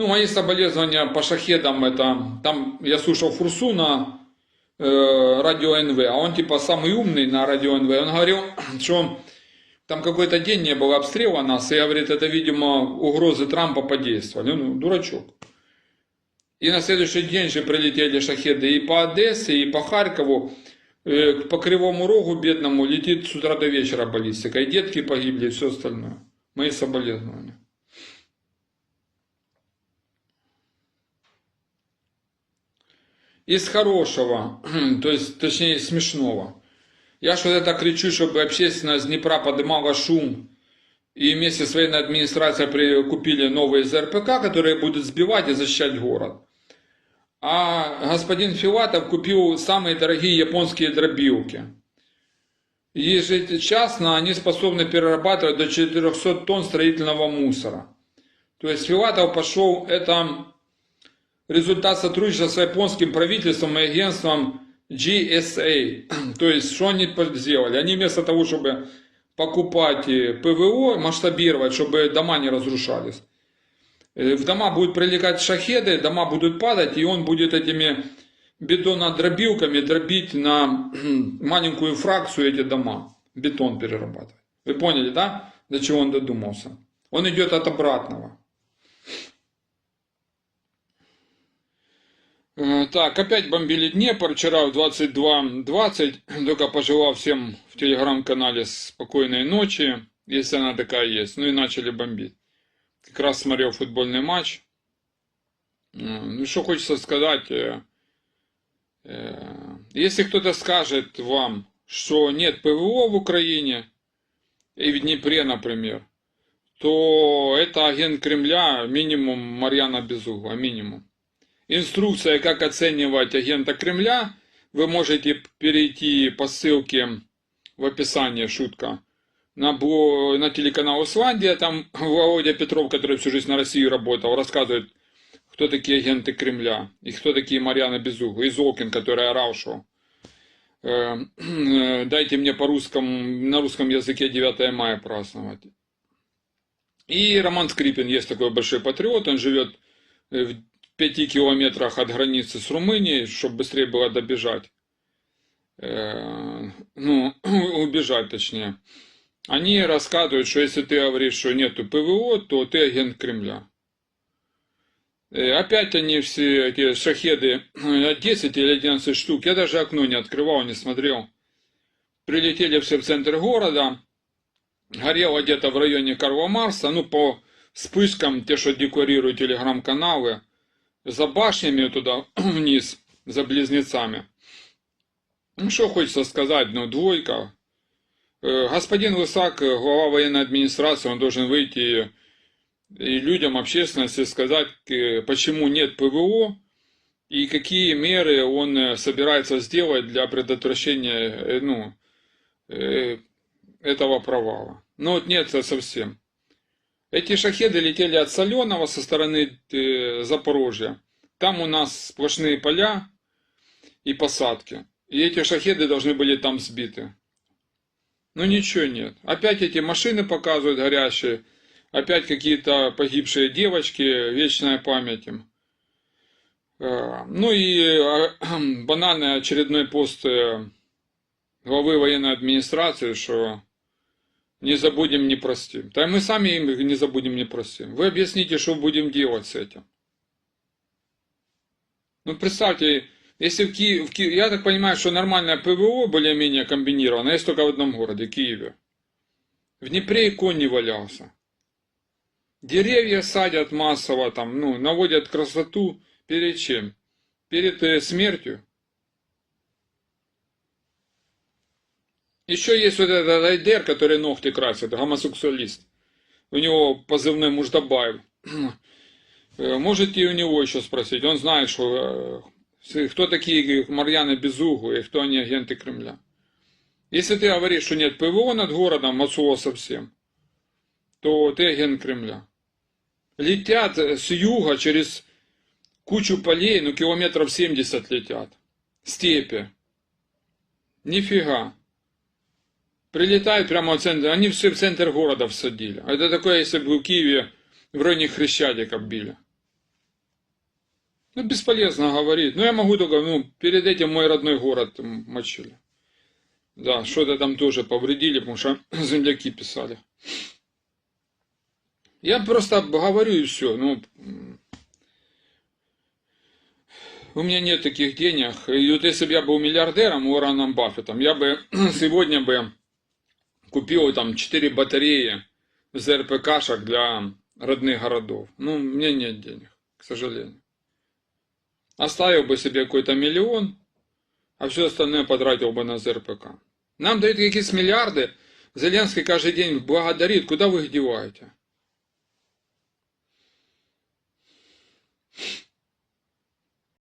Ну, мои соболезнования по шахедам, это, там я слушал Фурсу на э, радио НВ, а он типа самый умный на радио НВ, он говорил, что там какой-то день не было обстрела нас, и говорит, это, видимо, угрозы Трампа подействовали. Ну, дурачок. И на следующий день же прилетели шахеды и по Одессе, и по Харькову. Э, По Кривому Рогу бедному летит с утра до вечера баллистика. И детки погибли, и все остальное. Мои соболезнования. Из хорошего, то есть, точнее, смешного. Я что это кричу, чтобы общественность Днепра поднимала шум, и вместе с военной администрацией купили новые ЗРПК, которые будут сбивать и защищать город. А господин Филатов купил самые дорогие японские дробилки. Ежечасно они способны перерабатывать до 400 тонн строительного мусора. То есть Филатов пошел, это результат сотрудничества с японским правительством и агентством GSA. То есть, что они сделали? Они вместо того, чтобы покупать э, ПВО, масштабировать, чтобы дома не разрушались, э, в дома будут прилегать шахеды, дома будут падать, и он будет этими бетонодробилками дробить на маленькую фракцию эти дома, бетон перерабатывать. Вы поняли, да, до чего он додумался? Он идет от обратного. Э, Так, опять бомбили Днепр. Вчера в 22.20. Только пожелал всем в телеграм-канале спокойной ночи, если она такая есть. Ну и начали бомбить. Как раз смотрел футбольный матч. Э, Ну, что хочется сказать. э, э, Если кто-то скажет вам, что нет ПВО в Украине, и в Днепре, например, то это агент Кремля, минимум Марьяна Безугла, минимум. Инструкция, как оценивать агента Кремля, вы можете перейти по ссылке в описании, шутка, на, на телеканал Исландия, там Володя Петров, который всю жизнь на России работал, рассказывает, кто такие агенты Кремля, и кто такие Марьяна Безугла, и Золкин, который орал, что э, дайте мне по русскому, на русском языке 9 мая праздновать. И Роман Скрипин есть такой большой патриот, он живет э, в пяти километрах от границы с Румынией, чтобы быстрее было добежать. Э, Ну, убежать точнее. Они рассказывают, что если ты говоришь, что нету ПВО, то ты агент Кремля. Э, Опять они все эти шахеды, э, 10 или 11 штук, я даже окно не открывал, не смотрел. Прилетели все в центр города, горело где-то в районе Карла Марса, ну по вспышкам, те, что декларируют телеграм-каналы, за башнями туда вниз, за близнецами. Ну, что хочется сказать, ну, двойка. Э, Господин Лысак, э, глава военной администрации, он должен выйти и людям, общественности сказать, э, почему нет ПВО и какие меры он собирается сделать для предотвращения, ну, этого провала. Ну, вот нет совсем. Эти шахеды летели от Соленого со стороны э, Запорожья. Там у нас сплошные поля и посадки. И эти шахеды должны были там сбиты. Ну ничего нет. Опять эти машины показывают горящие. Опять какие-то погибшие девочки. Вечная память им. Э, Ну и э, банальный очередной пост э, главы военной администрации, что не забудем, не простим. Да и мы сами им не забудем, не простим. Вы объясните, что будем делать с этим. Ну, представьте, если в Киеве, в Ки- я так понимаю, что нормальное ПВО более-менее комбинировано, есть только в одном городе, Киеве. В Днепре и конь не валялся. Деревья садят массово, там, ну, наводят красоту перед чем? Перед э, смертью. Еще есть вот этот Айдер, который ногти красит, гомосексуалист. У него позывной Муждабаев. Э, Можете у него еще спросить. Он знает, что э, кто такие Марьяны Безугу и кто они агенты Кремля. Если ты говоришь, что нет ПВО над городом, от слова совсем, то ты агент Кремля. Летят с юга через кучу полей, ну километров 70 летят. Степи. Нифига. Прилетают прямо в центр, они все в центр города всадили. Это такое, если бы в Киеве в районе Хрещатика били. Ну, бесполезно говорить. Ну, я могу только, ну, перед этим мой родной город мочили. Да, что-то там тоже повредили, потому что земляки писали. Я просто говорю и все. Ну, у меня нет таких денег. И вот если бы я был миллиардером, Уорреном Баффетом, я бы сегодня бы купил там 4 батареи ЗРПКшек для родных городов. Ну, меня нет денег, к сожалению. Оставил бы себе какой-то миллион, а все остальное потратил бы на ЗРПК. Нам дают какие-то миллиарды, Зеленский каждый день благодарит, куда вы их деваете?